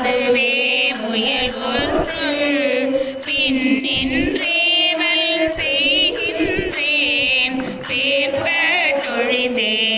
அதுவே முயல் ஒன்று பின்னின்றேவல் செய்கின்றேன். பேர்பட்டொழிந்தேன். தொழிந்தேன்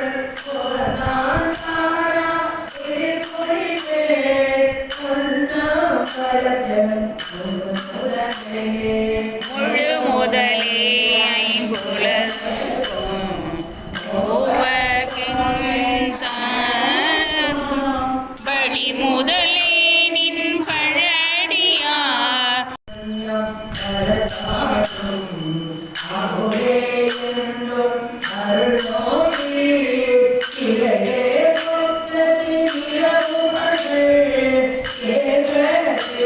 முழு முதல்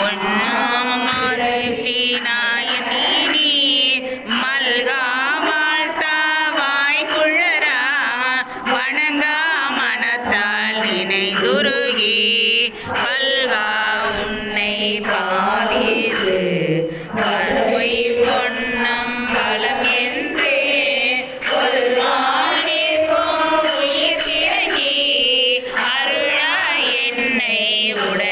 ஒன்னாமரு சீனாயனீனே மல்கா வாழ்த்தாவாய் குழரா வணங்கா மனத்தால் நினைதுருகி பல்கா உன்னை பாதிது கருவை பொன்னம் பலம் என்றே உடனே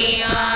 Maria.